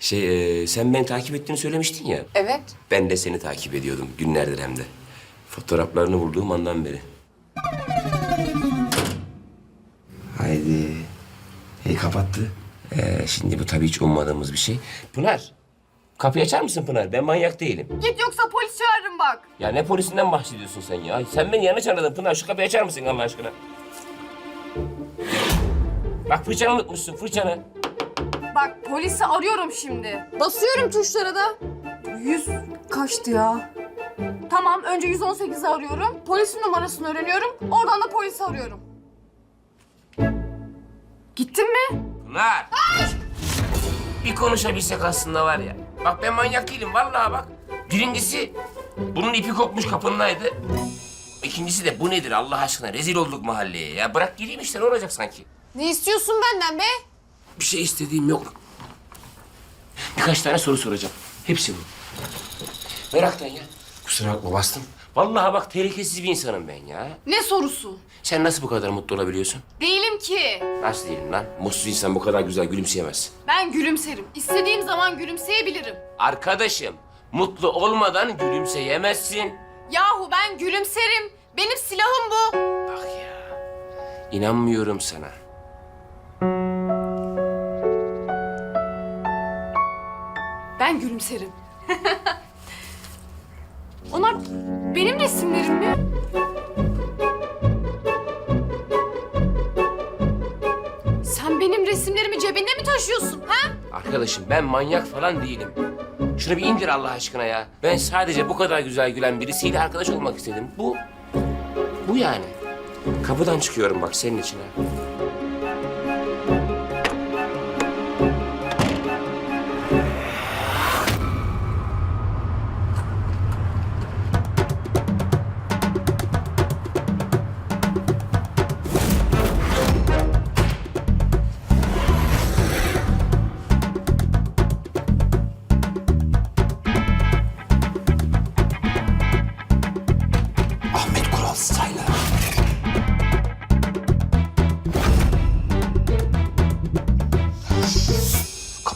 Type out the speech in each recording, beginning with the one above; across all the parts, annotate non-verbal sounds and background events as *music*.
Şey, e, sen beni takip ettiğini söylemiştin ya. Evet. Ben de seni takip ediyordum günlerdir hem de. Fotoğraflarını bulduğum andan beri. Haydi. İyi kapattı. Ee, şimdi bu tabii hiç ummadığımız bir şey. Pınar, kapıyı açar mısın Pınar? Ben manyak değilim. Git yoksa polis çağırırım bak. Ya ne polisinden bahsediyorsun sen ya? Sen beni yanlış anladın Pınar. Şu kapıyı açar mısın Allah aşkına? Bak fırçanı unutmuşsun, fırçanı. Bak polisi arıyorum şimdi. Basıyorum tuşlara da. Yüz kaçtı ya? Tamam önce 118'i arıyorum. Polisin numarasını öğreniyorum. Oradan da polisi arıyorum. Gittin mi? Pınar! Bir konuşabilsek aslında var ya. Bak ben manyak değilim vallahi bak. Birincisi bunun ipi kopmuş kapındaydı. İkincisi de bu nedir Allah aşkına? Rezil olduk mahalleye ya. Bırak gireyim işte ne olacak sanki? Ne istiyorsun benden be? Bir şey istediğim yok. Birkaç tane soru soracağım. Hepsi bu. Meraktan ya. Kusura bakma bastım. Vallahi bak tehlikesiz bir insanım ben ya. Ne sorusu? Sen nasıl bu kadar mutlu olabiliyorsun? Değilim ki. Nasıl değilim lan? Mutsuz insan bu kadar güzel gülümseyemez. Ben gülümserim. İstediğim zaman gülümseyebilirim. Arkadaşım, mutlu olmadan gülümseyemezsin. Yahu ben gülümserim. Benim silahım bu. Bak ya. İnanmıyorum sana. Ben gülümserim. *laughs* Onlar benim resimlerim mi? Sen benim resimlerimi cebinde mi taşıyorsun ha? Arkadaşım ben manyak falan değilim. Şunu bir indir Allah aşkına ya. Ben sadece bu kadar güzel gülen birisiyle arkadaş olmak istedim. Bu, bu yani. Kapıdan çıkıyorum bak senin için ha.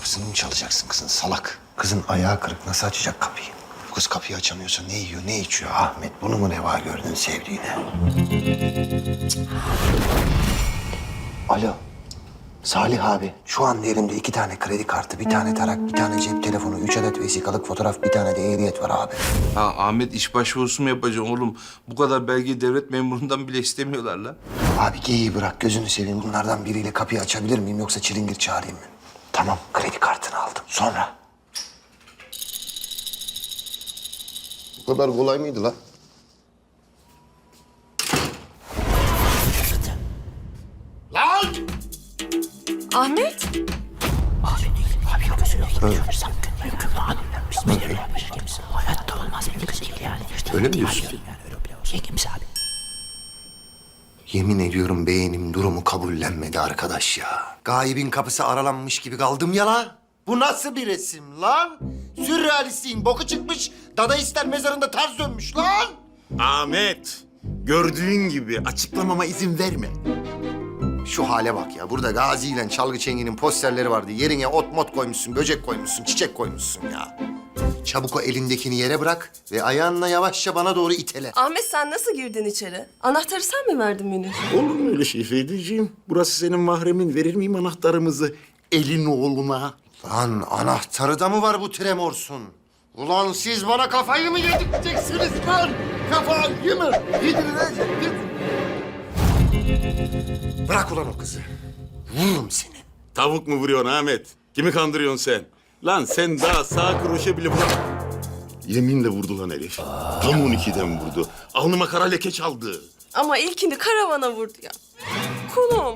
Kapısını mı çalacaksın kızın salak? Kızın ayağı kırık nasıl açacak kapıyı? Kız kapıyı açamıyorsa ne yiyor ne içiyor Ahmet? Bunu mu reva gördün sevdiğine? Alo. Salih abi, şu anda elimde iki tane kredi kartı, bir tane tarak, bir tane cep telefonu, üç adet vesikalık fotoğraf, bir tane de ehliyet var abi. Ha Ahmet iş başvurusu mu yapacaksın oğlum? Bu kadar belgeyi devlet memurundan bile istemiyorlar la. Abi geyiği bırak gözünü seveyim. Bunlardan biriyle kapıyı açabilir miyim yoksa çilingir çağırayım mı? Tamam kredi kartını aldım. Sonra? Bu kadar kolay mıydı lan? Lan! Ahmet? Öyle mi diyorsun? Yemin ediyorum beğenim durumu kabullenmedi arkadaş ya. Gayibin kapısı aralanmış gibi kaldım ya la. Bu nasıl bir resim lan? Sürrealistliğin boku çıkmış, dadaistler mezarında ters dönmüş lan. Ahmet, gördüğün gibi açıklamama izin verme. Şu hale bak ya. Burada Gazi ile Çalgı Çengi'nin posterleri vardı. Yerine ot mot koymuşsun, böcek koymuşsun, çiçek koymuşsun ya. Çabuk o elindekini yere bırak ve ayağınla yavaşça bana doğru itele. Ahmet sen nasıl girdin içeri? Anahtarı sen mi verdin Münir? Olur mu öyle şey Fediciğim? Burası senin mahremin. Verir miyim anahtarımızı elin oğluna? Lan anahtarı da mı var bu tremorsun? Ulan siz bana kafayı mı yedirteceksiniz lan? Kafayı mı yedireceksiniz? Bırak ulan o kızı. Vururum seni. Tavuk mu vuruyorsun Ahmet? Kimi kandırıyorsun sen? Lan sen daha sağ kroşe bile bırak. Yeminle vurdu lan herif. Tam 12'den vurdu. Alnıma kara leke çaldı. Ama ilkini karavana vurdu ya. Kulum.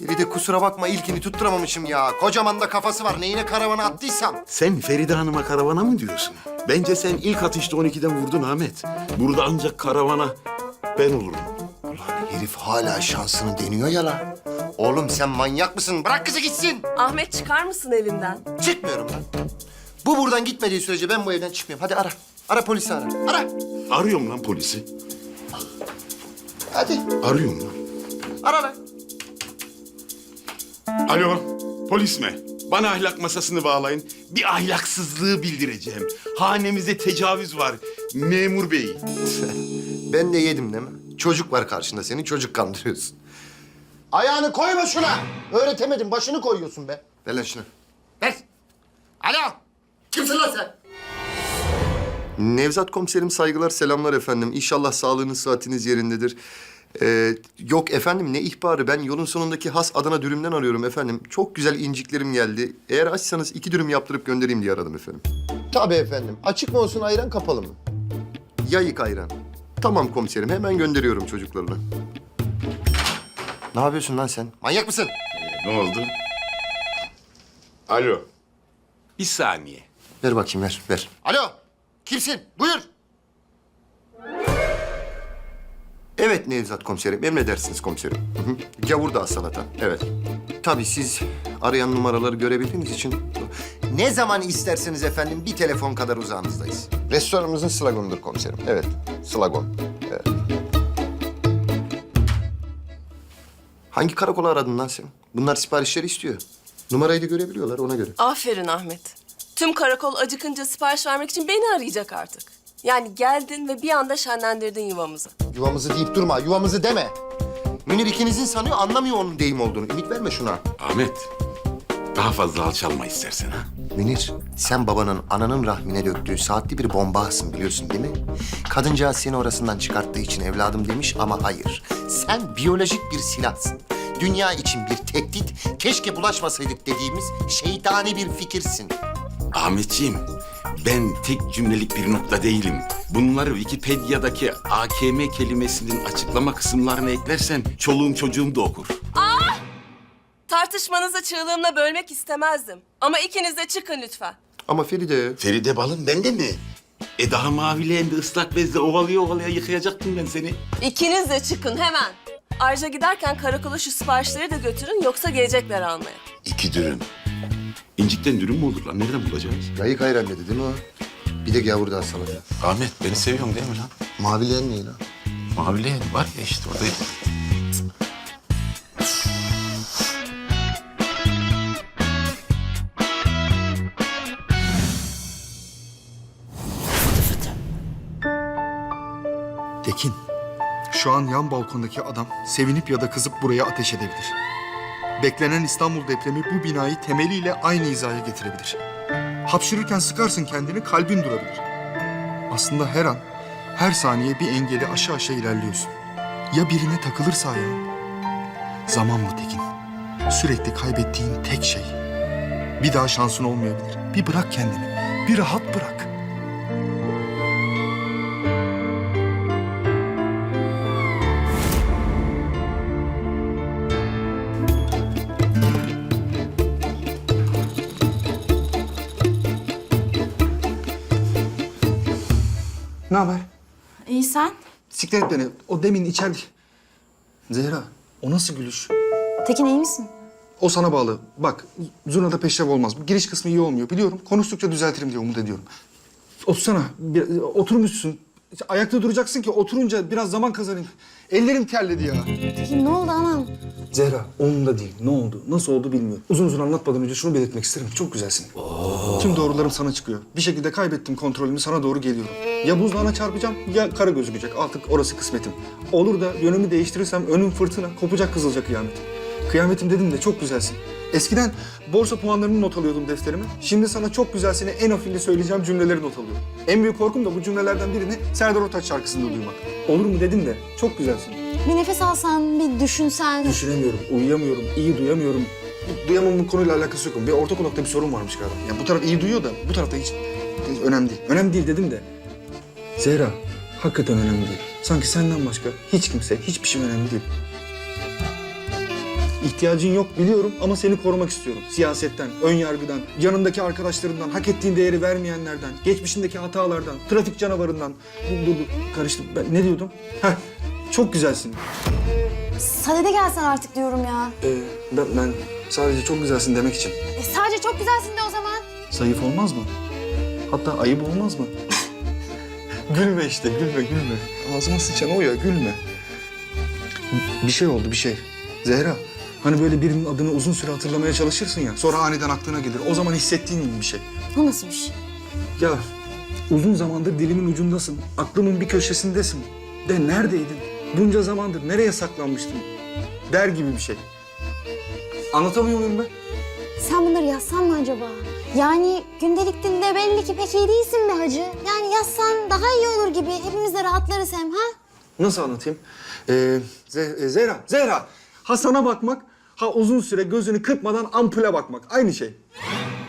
Bir de kusura bakma ilkini tutturamamışım ya. Kocaman da kafası var. Neyine karavana attıysam. Sen Feride Hanım'a karavana mı diyorsun? Bence sen ilk atışta 12'den vurdun Ahmet. Burada ancak karavana ben olurum. Ulan herif hala şansını deniyor ya la. Oğlum sen manyak mısın? Bırak kızı gitsin. Ahmet çıkar mısın evinden? Çıkmıyorum lan. Bu buradan gitmediği sürece ben bu evden çıkmıyorum. Hadi ara. Ara polisi ara. Ara. Arıyorum lan polisi. Hadi. Arıyorum lan. Ara lan. Alo, polis mi? Bana ahlak masasını bağlayın. bir ahlaksızlığı bildireceğim. Hanemize tecavüz var memur bey. *laughs* Ben de yedim değil mi? Çocuk var karşında senin çocuk kandırıyorsun. Ayağını koyma şuna. Öğretemedin başını koyuyorsun be. Ver lan şunu. Ver. Alo. Kimsin lan sen? Nevzat komiserim saygılar selamlar efendim. İnşallah sağlığınız saatiniz yerindedir. Ee, yok efendim ne ihbarı ben yolun sonundaki has Adana dürümden arıyorum efendim. Çok güzel inciklerim geldi. Eğer açsanız iki dürüm yaptırıp göndereyim diye aradım efendim. Tabii efendim. Açık mı olsun ayran kapalı mı? Yayık ayran. Tamam komiserim hemen gönderiyorum çocuklarına. Ne yapıyorsun lan sen? Manyak mısın? Ne oldu? Alo. Bir saniye. Ver bakayım ver ver. Alo kimsin? Buyur. Evet Nevzat komiserim emredersiniz komiserim. Hı hı. Gavur da salata evet. Tabii siz arayan numaraları görebildiğiniz için... Ne zaman isterseniz efendim bir telefon kadar uzağınızdayız. Restoranımızın sloganıdır komiserim. Evet slogan. Hangi karakola aradın lan sen? Bunlar siparişleri istiyor. Numarayı da görebiliyorlar ona göre. Aferin Ahmet. Tüm karakol acıkınca sipariş vermek için beni arayacak artık. Yani geldin ve bir anda şenlendirdin yuvamızı. Yuvamızı deyip durma, yuvamızı deme. Münir ikinizin sanıyor, anlamıyor onun deyim olduğunu. Ümit verme şuna. Ahmet. Daha fazla alçalma istersen ha. Münir, sen babanın ananın rahmine döktüğü saatli bir bombasın biliyorsun değil mi? Kadıncağız seni orasından çıkarttığı için evladım demiş ama hayır. Sen biyolojik bir silahsın. Dünya için bir tehdit, keşke bulaşmasaydık dediğimiz şeytani bir fikirsin. Ahmetciğim, ben tek cümlelik bir nokta değilim. Bunları Wikipedia'daki AKM kelimesinin açıklama kısımlarına eklersen çoluğum çocuğum da okur. Tartışmanızı çığlığımla bölmek istemezdim. Ama ikiniz de çıkın lütfen. Ama Feride... Feride balım bende mi? E daha mavili hem de ıslak bezle ovalaya ovalaya yıkayacaktım ben seni. İkiniz de çıkın hemen. Ayrıca giderken karakola şu siparişleri de götürün yoksa gelecekler almaya. İki dürüm. İncikten dürüm mü olur lan? Nereden bulacağız? Yayık ayran dedi değil mi o? Bir de gavurdan salata. Ahmet beni seviyorsun değil mi lan? Mavileyen ne lan? Mavili var ya işte orada. Tekin, şu an yan balkondaki adam sevinip ya da kızıp buraya ateş edebilir. Beklenen İstanbul depremi bu binayı temeliyle aynı hizaya getirebilir. Hapşırırken sıkarsın kendini, kalbin durabilir. Aslında her an, her saniye bir engeli aşağı aşağı ilerliyorsun. Ya birine takılırsa ayağın? Zaman bu Tekin. Sürekli kaybettiğin tek şey. Bir daha şansın olmayabilir. Bir bırak kendini. Bir rahat bırak. Sen? Siktir et beni. O demin içeride... Zehra, o nasıl gülüş? Tekin iyi misin? O sana bağlı. Bak, zurnada peşrev olmaz. Bu giriş kısmı iyi olmuyor. Biliyorum. Konuştukça düzeltirim diye umut ediyorum. Otursana. Bir, oturmuşsun. Ayakta duracaksın ki oturunca biraz zaman kazanayım. Ellerim terledi ya. Tekin ne oldu anam? Zehra, onunla değil. Ne oldu? Nasıl oldu bilmiyorum. Uzun uzun anlatmadan önce şunu belirtmek isterim. Çok güzelsin. Tüm doğrularım sana çıkıyor. Bir şekilde kaybettim kontrolümü, sana doğru geliyorum. Ya buzdağına çarpacağım ya kara gözükecek. Artık orası kısmetim. Olur da yönümü değiştirirsem önüm fırtına, kopacak kızılca kıyametim. Kıyametim dedim de çok güzelsin. Eskiden borsa puanlarını not alıyordum defterime. Şimdi sana çok güzelsini en afilli söyleyeceğim cümleleri not alıyorum. En büyük korkum da bu cümlelerden birini Serdar Ortaç şarkısında duymak. Olur mu dedim de çok güzelsin. Bir nefes alsan, bir düşünsen. Düşünemiyorum, uyuyamıyorum, iyi duyamıyorum. Bu Duyamamın konuyla alakası yok. Bir orta kulakta bir sorun varmış galiba. Yani bu taraf iyi duyuyor da bu tarafta hiç, hiç önemli değil. Önemli değil dedim de. Zehra, hakikaten önemli değil. Sanki senden başka hiç kimse, hiçbir şey önemli değil. İhtiyacın yok biliyorum ama seni korumak istiyorum. Siyasetten, ön yargıdan, yanındaki arkadaşlarından, hak ettiğin değeri vermeyenlerden, geçmişindeki hatalardan, trafik canavarından. Dur dur, dur. karıştım. Ben ne diyordum? Heh, çok güzelsin. Sadede gelsen artık diyorum ya. Ee, ben, ben sadece çok güzelsin demek için. E sadece çok güzelsin de o zaman. Zayıf olmaz mı? Hatta ayıp olmaz mı? *laughs* gülme işte, gülme, gülme. Ağzıma sıçan o ya, gülme. Bir şey oldu, bir şey. Zehra, hani böyle birinin adını uzun süre hatırlamaya çalışırsın ya. Sonra aniden aklına gelir. O zaman hissettiğin gibi bir şey. O nasıl bir şey? Ya uzun zamandır dilimin ucundasın. Aklımın bir köşesindesin. De neredeydin? Bunca zamandır nereye saklanmıştın? Der gibi bir şey. Anlatamıyor muyum ben? Sen bunları yazsan mı acaba? Yani gündelik dilde belli ki pek iyi değilsin be hacı. Yani yazsan daha iyi olur gibi. Hepimiz de rahatlarız hem ha? Nasıl anlatayım? Ee, Ze- Zehra, Zehra. Ha sana bakmak, ha uzun süre gözünü kırpmadan ampule bakmak. Aynı şey.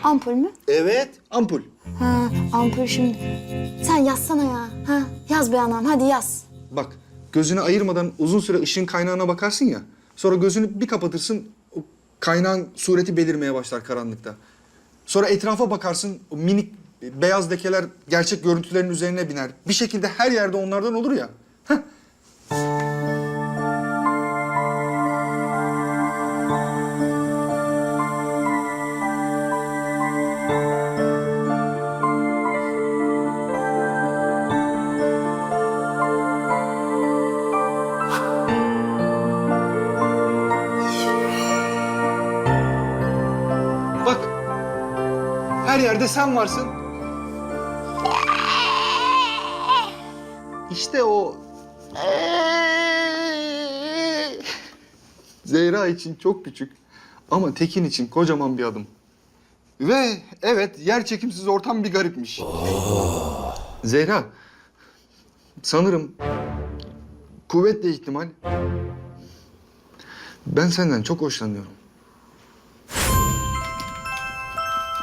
Ampul mü? Evet, ampul. Ha, ampul şimdi. Sen yazsana ya. Ha, yaz be anam hadi yaz. Bak, gözünü ayırmadan uzun süre ışığın kaynağına bakarsın ya. Sonra gözünü bir kapatırsın, o kaynağın sureti belirmeye başlar karanlıkta. Sonra etrafa bakarsın, o minik beyaz lekeler gerçek görüntülerin üzerine biner. Bir şekilde her yerde onlardan olur ya. Heh. Her yerde sen varsın. İşte o... Zehra için çok küçük ama Tekin için kocaman bir adım. Ve evet, yer çekimsiz ortam bir garipmiş. Zehra, sanırım kuvvetle ihtimal ben senden çok hoşlanıyorum.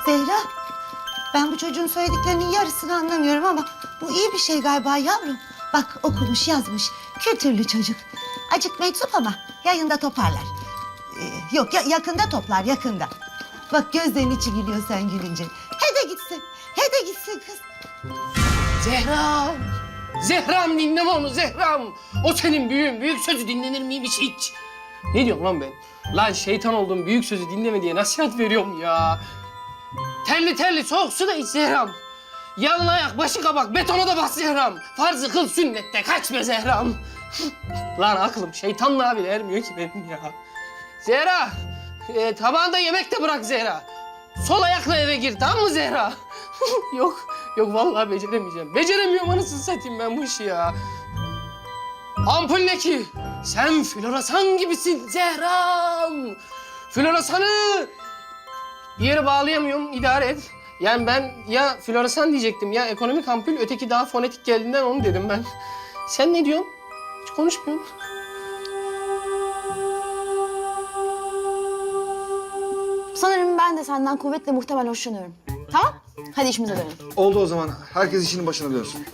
Zehra, ben bu çocuğun söylediklerinin yarısını anlamıyorum ama bu iyi bir şey galiba yavrum. Bak okumuş yazmış, kültürlü çocuk. Acık meczup ama yayında toparlar. Ee, yok ya, yakında toplar yakında. Bak gözlerin içi gülüyor sen gülünce. He de gitsin, he de gitsin kız. Zehram! Zehram dinleme onu Zehram! O senin büyüğün, büyük sözü dinlenir miymiş hiç? Ne diyorum lan ben? Lan şeytan oldum, büyük sözü dinleme diye nasihat veriyorum ya. Terli terli soğuk su da iç Zehram. Yalın ayak, başı kabak, betona da bas Zehram. Farzı kıl sünnette, kaç be Zehram. *laughs* lan aklım şeytanlığa bile ermiyor ki benim ya. Zehra, e, tabağında yemek de bırak Zehra. Sol ayakla eve gir, tamam mı Zehra? *laughs* yok, yok vallahi beceremeyeceğim. Beceremiyorum anasını satayım ben bu işi ya. Ampul ne ki? Sen floresan gibisin Zehram. Floresanı yere bağlayamıyorum, idare et. Yani ben ya floresan diyecektim ya ekonomik ampul, öteki daha fonetik geldiğinden onu dedim ben. Sen ne diyorsun? Hiç konuşmuyorsun. Sanırım ben de senden kuvvetle muhtemel hoşlanıyorum. Tamam? Hadi işimize dönelim. Oldu o zaman. Herkes işinin başına dönsün.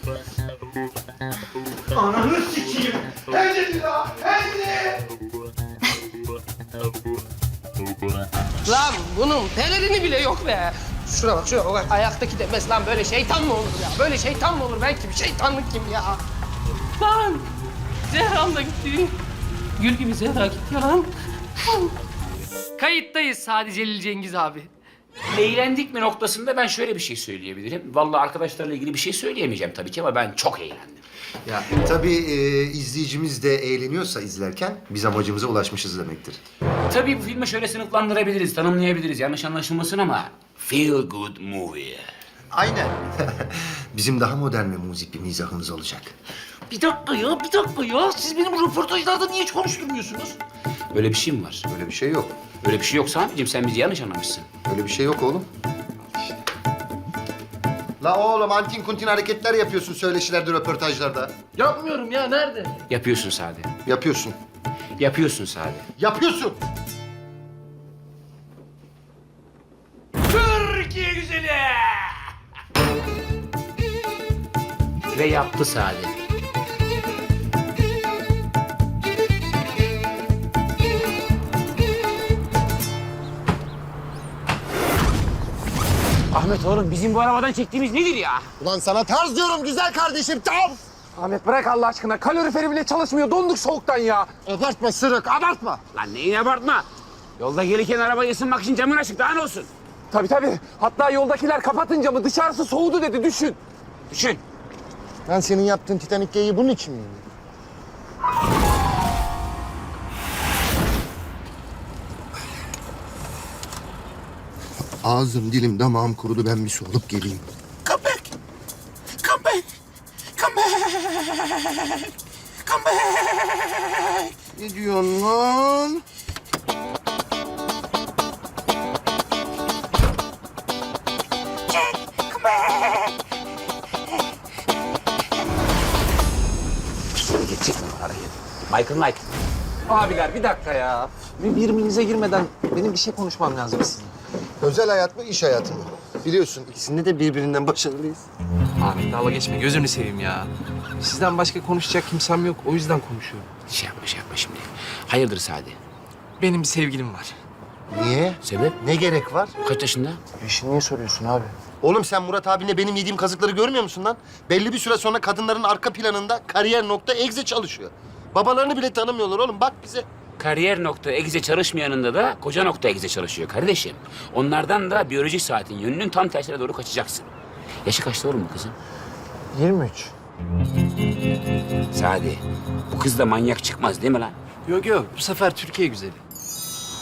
Lan bunun pelerini bile yok be. Şuna bak şuna bak. Ayaktaki demez lan böyle şeytan mı olur ya? Böyle şeytan mı olur? Ben kim? Şeytanlık kim ya? Lan Zehra'm da gitti. Gül gibi Zehra gitti ya lan. Kayıttayız sadece Celil Cengiz abi. Eğlendik mi noktasında ben şöyle bir şey söyleyebilirim. Vallahi arkadaşlarla ilgili bir şey söyleyemeyeceğim tabii ki ama ben çok eğlendim. Ya tabii e, izleyicimiz de eğleniyorsa izlerken biz amacımıza ulaşmışız demektir. Tabii bu filmi şöyle sınıflandırabiliriz, tanımlayabiliriz. Yanlış anlaşılmasın ama feel good movie. Aynen. *laughs* Bizim daha modern ve muzip bir mizahımız olacak. Bir dakika ya, bir dakika ya. Siz benim röportajlarda niye hiç konuşturmuyorsunuz? Öyle bir şey mi var? Öyle bir şey yok. Öyle bir şey yok Sami'ciğim. Sen bizi yanlış anlamışsın. Öyle bir şey yok oğlum. La oğlum antin kuntin hareketler yapıyorsun söyleşilerde, röportajlarda. Yapmıyorum ya nerede? Yapıyorsun Sade. Yapıyorsun. Yapıyorsun Sade. Yapıyorsun. Türkiye güzeli! Ve yaptı Sade. Ahmet oğlum bizim bu arabadan çektiğimiz nedir ya? Ulan sana tarz diyorum güzel kardeşim tam. Ahmet bırak Allah aşkına. Kaloriferi bile çalışmıyor. Donduk soğuktan ya. Abartma sırık abartma. Lan neyin abartma? Yolda gelirken arabayı ısınmak için camın açık daha ne olsun? Tabii tabii. Hatta yoldakiler kapatınca mı dışarısı soğudu dedi düşün. Düşün. Ben senin yaptığın geyiği bunun için mi? Ağzım, dilim, damağım kurudu. Ben bir su alıp geleyim. Come back. Come back. Come back. Come back. Ne diyorsun lan? Geçecek mi arayı? Michael Knight. Abiler bir dakika ya. Bir birbirinize girmeden benim bir şey konuşmam lazım sizinle. Özel hayat mı, iş hayatı mı? Biliyorsun ikisinde de birbirinden başarılıyız. Abi dalga geçme gözünü seveyim ya. Sizden başka konuşacak kimsem yok o yüzden konuşuyorum. Şey yapma şey yapma şimdi. Hayırdır Sadi? Benim bir sevgilim var. Niye? Sebep? Ne gerek var? Kaç yaşında? Eşini niye soruyorsun abi? Oğlum sen Murat abinle benim yediğim kazıkları görmüyor musun lan? Belli bir süre sonra kadınların arka planında kariyer nokta egze çalışıyor. Babalarını bile tanımıyorlar oğlum. Bak bize. Kariyer nokta egze çalışmayanında da koca nokta egze çalışıyor kardeşim. Onlardan da biyolojik saatin yönünün tam tersine doğru kaçacaksın. Yaşı kaçta oğlum bu kızın? 23. Sadi, bu kız da manyak çıkmaz değil mi lan? Yok yok bu sefer Türkiye güzeli.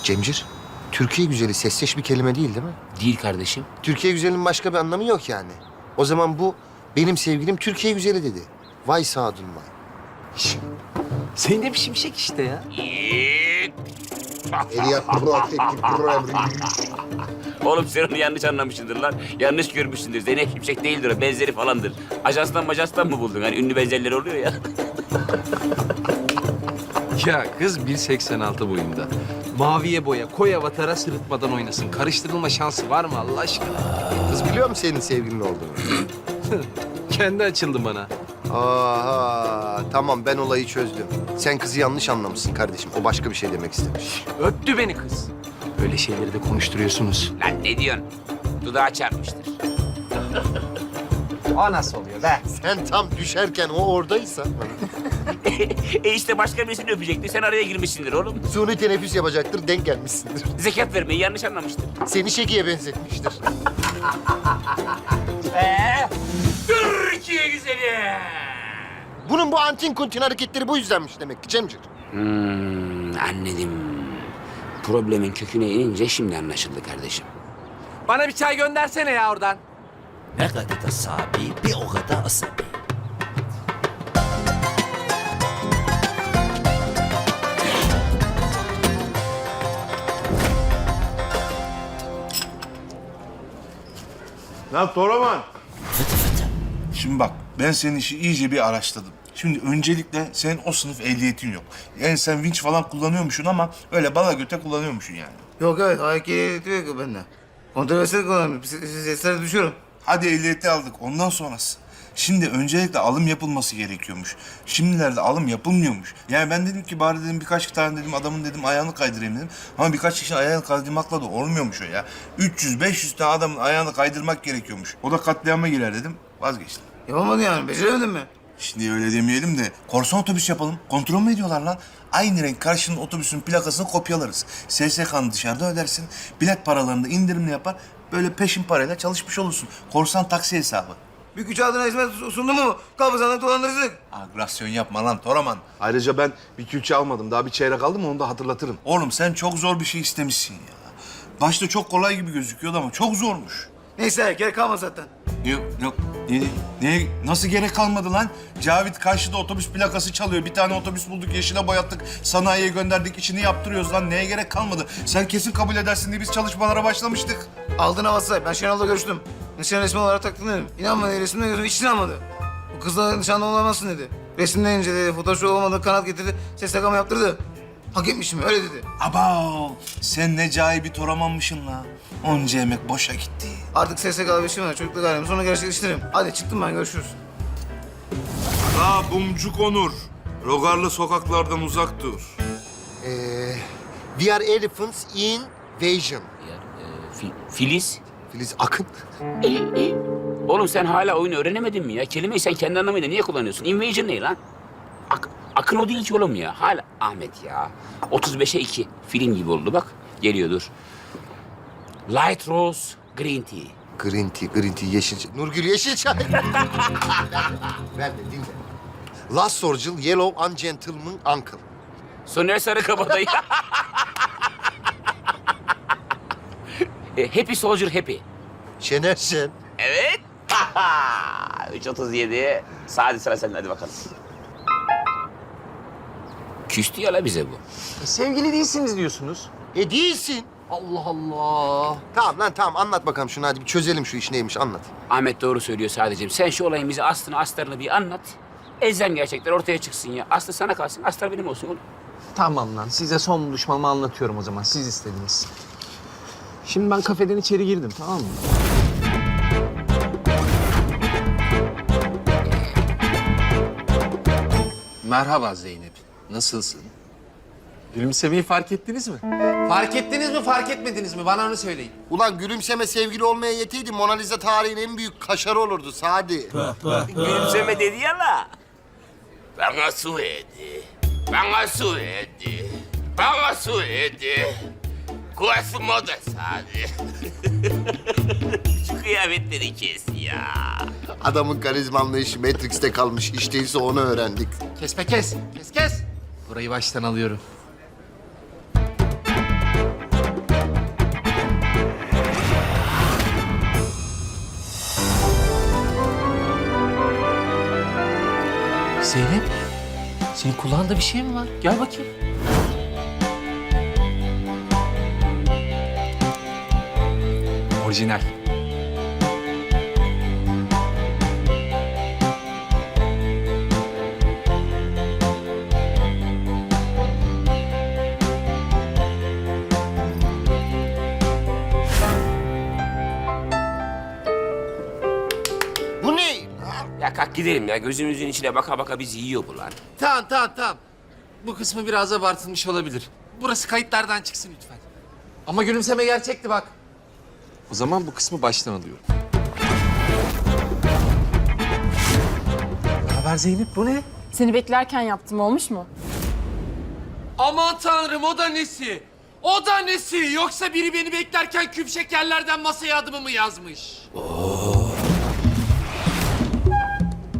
Cemcir, Türkiye güzeli sesleş bir kelime değil değil mi? Değil kardeşim. Türkiye güzelinin başka bir anlamı yok yani. O zaman bu benim sevgilim Türkiye güzeli dedi. Vay Sadun vay. Zeynep Şimşek işte ya. Oğlum sen onu yanlış anlamışsındır lan. Yanlış görmüşsündür. Zeynep Şimşek değildir o. Benzeri falandır. Ajanstan majanstan mı buldun? Hani ünlü benzerleri oluyor ya. Ya kız 1.86 boyunda. Maviye boya, koy avatara sırıtmadan oynasın. Karıştırılma şansı var mı Allah aşkına? Kız biliyor mu senin sevgilin olduğunu? *laughs* Kendi açıldı bana. Aha, tamam ben olayı çözdüm. Sen kızı yanlış anlamışsın kardeşim. O başka bir şey demek istemiş. Öptü beni kız. Böyle şeyleri de konuşturuyorsunuz. Lan ne diyorsun? Dudağı çarpmıştır. O nasıl oluyor be? Sen tam düşerken o oradaysa... *laughs* e işte başka birisini öpecekti. Sen araya girmişsindir oğlum. Suni teneffüs yapacaktır, denk gelmişsindir. Zekat vermeyi yanlış anlamıştır. Seni şekiye benzetmiştir. *laughs* Türkiye güzeli. Bunun bu antin kuntin hareketleri bu yüzdenmiş demek ki Cemcir. Hmm, anladım. Problemin köküne inince şimdi anlaşıldı kardeşim. Bana bir çay göndersene ya oradan. Ne kadar da sabi, bir o kadar asabi. Lan Toraman. Şimdi bak ben senin işi iyice bir araştırdım. Şimdi öncelikle senin o sınıf ehliyetin yok. Yani sen vinç falan kullanıyormuşsun ama öyle bala göte kullanıyormuşsun yani. Yok evet ayak ehliyeti yok bende. Kontrolsüz kullanıyorum. Seslere düşüyorum. Hadi ehliyeti aldık ondan sonrası. Şimdi öncelikle alım yapılması gerekiyormuş. Şimdilerde alım yapılmıyormuş. Yani ben dedim ki bari dedim birkaç tane dedim adamın dedim ayağını kaydırayım dedim. Ama birkaç kişinin ayağını kaydırmakla da olmuyormuş o ya. 300-500 tane adamın ayağını kaydırmak gerekiyormuş. O da katliama girer dedim. Vazgeçtim. Yapamadın yani. Beceremedin mi? Şimdi öyle demeyelim de korsan otobüs yapalım. Kontrol mü ediyorlar lan? Aynı renk karşının otobüsün plakasını kopyalarız. SSK'nı dışarıda ödersin. Bilet paralarını da indirimli yapar. Böyle peşin parayla çalışmış olursun. Korsan taksi hesabı. Bir güç adına hizmet sundu mu? Kapısından dolandırıcılık. Agresyon yapma lan Toraman. Ayrıca ben bir külçe almadım. Daha bir çeyrek aldım onu da hatırlatırım. Oğlum sen çok zor bir şey istemişsin ya. Başta çok kolay gibi gözüküyordu ama çok zormuş. Neyse gerek kalmaz zaten. Yok yok. Ne, ne, nasıl gerek kalmadı lan? Cavit karşıda otobüs plakası çalıyor. Bir tane otobüs bulduk, yeşile boyattık. Sanayiye gönderdik, içini yaptırıyoruz lan. Neye gerek kalmadı? Sen kesin kabul edersin diye biz çalışmalara başlamıştık. Aldığın havası. Ben Şenol'la görüştüm. Nişan resmi olarak taktın dedim. İnanmadı. Resimde gözüm hiç inanmadı. Bu kızla nişanlı olamazsın dedi. Resimden inceledi. Fotoğrafı olmadı. Kanat getirdi. Ses takama yaptırdı. Hak etmişim öyle dedi. Abav! Sen ne cahil bir toramanmışsın la. Onca emek boşa gitti. Artık SSK'lı bir işim var. Çocukla gayrım. Sonra gerçekleştiririm. Hadi çıktım ben. Görüşürüz. La Bumcuk Onur. Rogarlı sokaklardan uzak dur. Ee, we are elephants in vision. Fi- Filiz. Filiz Akın. Oğlum sen hala oyunu öğrenemedin mi ya? Kelimeyi sen kendi anlamıyla niye kullanıyorsun? Invasion ne lan? Ak- akın o değil ki oğlum ya. Hala Ahmet ya. 35'e 2. Film gibi oldu bak. Geliyor dur. Light Rose Green Tea. Green tea, green tea, yeşil çay. Nurgül yeşil çay. *laughs* Ver de dinle. Last Sorgil, Yellow Ungentleman Uncle. Soner Sarıkabadayı. *laughs* E, happy soldier happy. Şener Şen. Evet. *laughs* 3.37. Sadi sıra sende hadi bakalım. Küstü ya la bize bu. Sevgili değilsiniz diyorsunuz. E değilsin. Allah Allah. Tamam lan tamam anlat bakalım şunu hadi bir çözelim şu iş neymiş anlat. Ahmet doğru söylüyor sadece. Sen şu olayın bize aslını astarını bir anlat. Elzem gerçekler ortaya çıksın ya. Aslı sana kalsın, astar benim olsun oğlum. Tamam lan size son buluşmamı anlatıyorum o zaman. Siz istediniz. Şimdi ben kafeden içeri girdim tamam mı? Merhaba Zeynep. Nasılsın? Gülümsemeyi fark ettiniz mi? Fark ettiniz mi, fark etmediniz mi? Bana onu söyleyin. Ulan gülümseme sevgili olmaya yeteydi Mona Lisa tarihin en büyük kaşarı olurdu Sadi. Gülümseme dedi ya la. Bana su verdi. Bana su verdi. Bana su verdi. Kuvası moda sadi. Şu kıyafetleri kes ya. Adamın karizma anlayışı Matrix'te kalmış. İşteyse onu öğrendik. Kes be kes. Kes kes. Burayı baştan alıyorum. Zeynep, senin kulağında bir şey mi var? Gel bakayım. Orijinal. Gidelim ya. Gözümüzün içine baka baka bizi yiyor bu lan. Tamam tamam tamam. Bu kısmı biraz abartılmış olabilir. Burası kayıtlardan çıksın lütfen. Ama gülümseme gerçekti bak. O zaman bu kısmı baştan alıyorum. Ne haber Zeynep bu ne? Seni beklerken yaptım olmuş mu? Aman tanrım o da nesi? O da nesi? Yoksa biri beni beklerken küp şekerlerden masaya adımımı yazmış.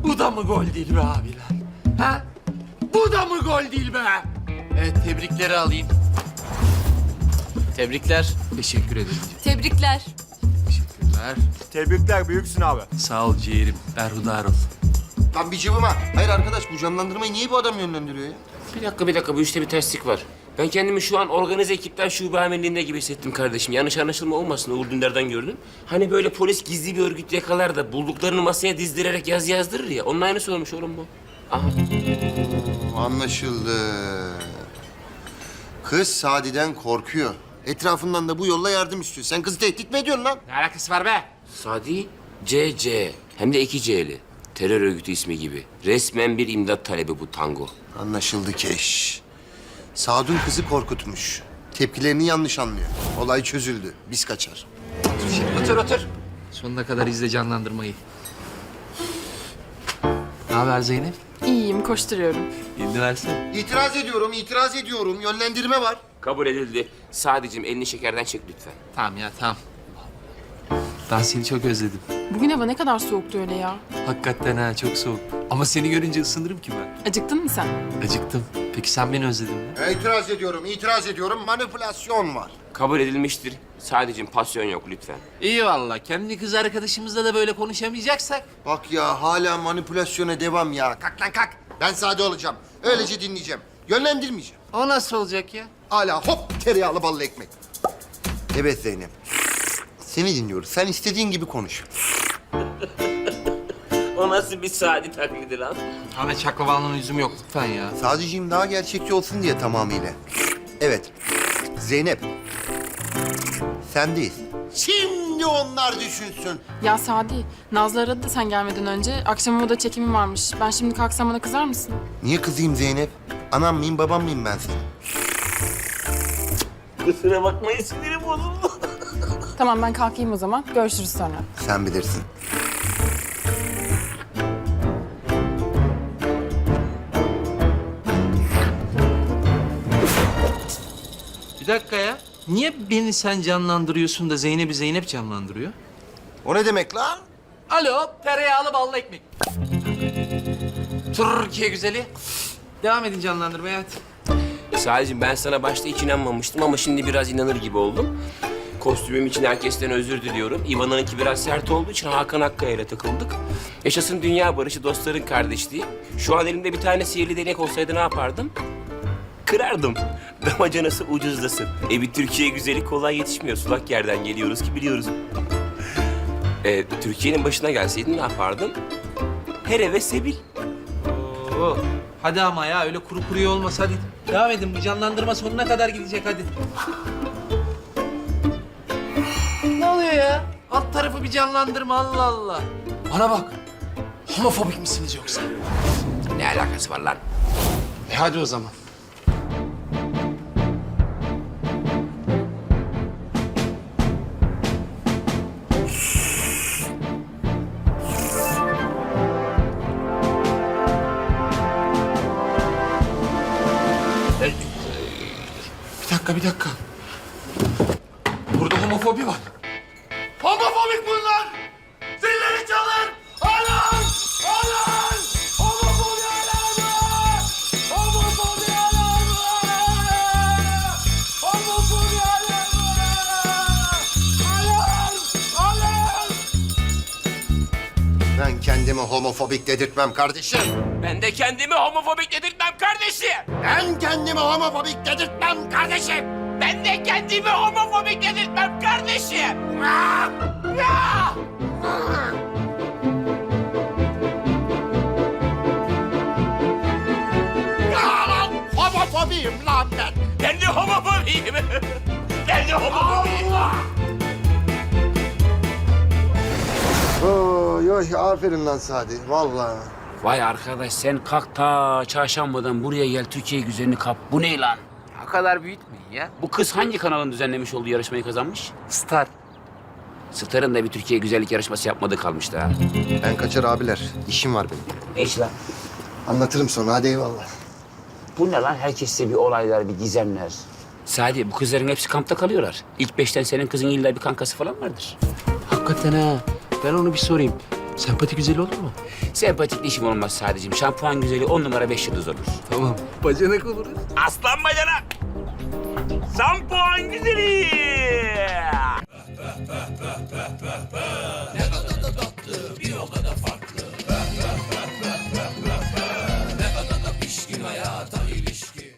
Bu da mı gol değil be abiler? Ha? Bu da mı gol değil be? Evet tebrikleri alayım. Tebrikler. Teşekkür ederim. Tebrikler. Teşekkürler. Tebrikler büyüksün abi. Sağ ol ciğerim. Berhudar ol. Lan bir cıvıma. Hayır arkadaş bu canlandırmayı niye bu adam yönlendiriyor ya? Bir dakika bir dakika bu işte bir terslik var. Ben kendimi şu an organize ekipten şube amirliğinde gibi hissettim kardeşim. Yanlış anlaşılma olmasın Uğur Dündar'dan gördüm. Hani böyle polis gizli bir örgüt yakalar da bulduklarını masaya dizdirerek yaz yazdırır ya. Onun aynısı olmuş oğlum bu. Aha. Anlaşıldı. Kız Sadi'den korkuyor. Etrafından da bu yolla yardım istiyor. Sen kızı tehdit mi ediyorsun lan? Ne alakası var be? Sadi CC hem de iki C'li. Terör örgütü ismi gibi. Resmen bir imdat talebi bu tango. Anlaşıldı Keş. Sadun kızı korkutmuş. Tepkilerini yanlış anlıyor. Olay çözüldü. Biz kaçar. Otur otur. Sonuna kadar izle canlandırmayı. Ne haber Zeynep? İyiyim, koşturuyorum. Elini versene. İtiraz ediyorum, itiraz ediyorum. Yönlendirme var. Kabul edildi. Sadicim elini şekerden çek lütfen. Tamam ya tamam. Ben seni çok özledim. Bugün hava ne kadar soğuktu öyle ya. Hakikaten ha çok soğuk. Ama seni görünce ısınırım ki ben. Acıktın mı sen? Acıktım. Peki sen beni özledin mi? İtiraz ediyorum, itiraz ediyorum. Manipülasyon var. Kabul edilmiştir. Sadicim pasyon yok lütfen. İyi valla. Kendi kız arkadaşımızla da böyle konuşamayacaksak. Bak ya hala manipülasyona devam ya. Kalk lan kalk. Ben sade olacağım. Öylece dinleyeceğim. Yönlendirmeyeceğim. O nasıl olacak ya? Hala hop tereyağlı ballı ekmek. Evet Zeynep. Seni dinliyoruz. Sen istediğin gibi konuş. *laughs* O nasıl bir Sadi taklidi lan? Ahmet Çaklavan'ın yüzüm yok lütfen ya. Sadece'yim daha gerçekçi olsun diye tamamıyla. Evet. Zeynep. Sendeyiz. Şimdi onlar düşünsün. Ya Sadi, Nazlı aradı da sen gelmeden önce. Akşam moda çekimi varmış. Ben şimdi kalksam bana kızar mısın? Niye kızayım Zeynep? Anam mıyım babam mıyım ben senin? Kusura bakmayın sinirim bozuldu. Tamam ben kalkayım o zaman. Görüşürüz sonra. Sen bilirsin. Bir dakika ya. Niye beni sen canlandırıyorsun da Zeynep'i Zeynep canlandırıyor? O ne demek lan? Alo, tereyağlı ballı ekmek. Türkiye güzeli. Devam edin canlandırmaya hadi. Sadece ben sana başta hiç inanmamıştım ama şimdi biraz inanır gibi oldum. Kostümüm için herkesten özür diliyorum. İvan'ınki biraz sert olduğu için Hakan Akkaya ile takıldık. Yaşasın dünya barışı, dostların kardeşliği. Şu an elimde bir tane sihirli değnek olsaydı ne yapardım? Kırardım. Damacanası ucuzlasın. E bir Türkiye güzeli kolay yetişmiyor. Sulak yerden geliyoruz ki biliyoruz. E, Türkiye'nin başına gelseydin ne yapardım? Her eve sebil. Oo. Hadi ama ya öyle kuru kuruya olmaz hadi. Devam edin bu canlandırma sonuna kadar gidecek hadi. Oluyor ya? Alt tarafı bir canlandırma Allah Allah. Bana bak. Homofobik misiniz yoksa? Ne alakası var lan? E hadi o zaman. Bir dakika, bir dakika. Burada homofobi var. Homofobik bunlar! Zilleri çalın! Alan! Alan! Homofobi alarmı! Homofobi alarmı! Homofobi alarmı! Alarm! Alarm! Ben kendimi homofobik dedirtmem kardeşim. Ben de kendimi homofobik dedirtmem kardeşim. Ben kendimi homofobik dedirtmem kardeşim. Ben de kendimi homofobik dedirtmem kardeşim. Ah! Yalan! Homofobiyim lan ben. Ben de homofobiyim. Ben de homofobiyim. Oy oy aferin lan Sadi vallahi. Vay arkadaş sen kalk ta çarşambadan buraya gel Türkiye güzelini kap. Bu ne lan? O kadar büyütmeyin ya. Bu kız hangi kanalın düzenlemiş olduğu yarışmayı kazanmış? Star. Star'ın da bir Türkiye güzellik yarışması yapmadığı kalmıştı ha. Ben kaçar abiler. İşim var benim. Ne iş lan? Anlatırım sonra hadi eyvallah. Bu ne lan? Herkeste bir olaylar, bir gizemler. Sadi bu kızların hepsi kampta kalıyorlar. İlk beşten senin kızın illa bir kankası falan vardır. Hakikaten ha. Ben onu bir sorayım. Sempati güzel olur mu? Sempatik işim olmaz sadece. Şampuan güzeli on numara beş yıldız olur. Tamam. Bacanak oluruz. Aslan bacanak. Zampuan güzeli. ne kadar da tatlı bir o kadar farklı.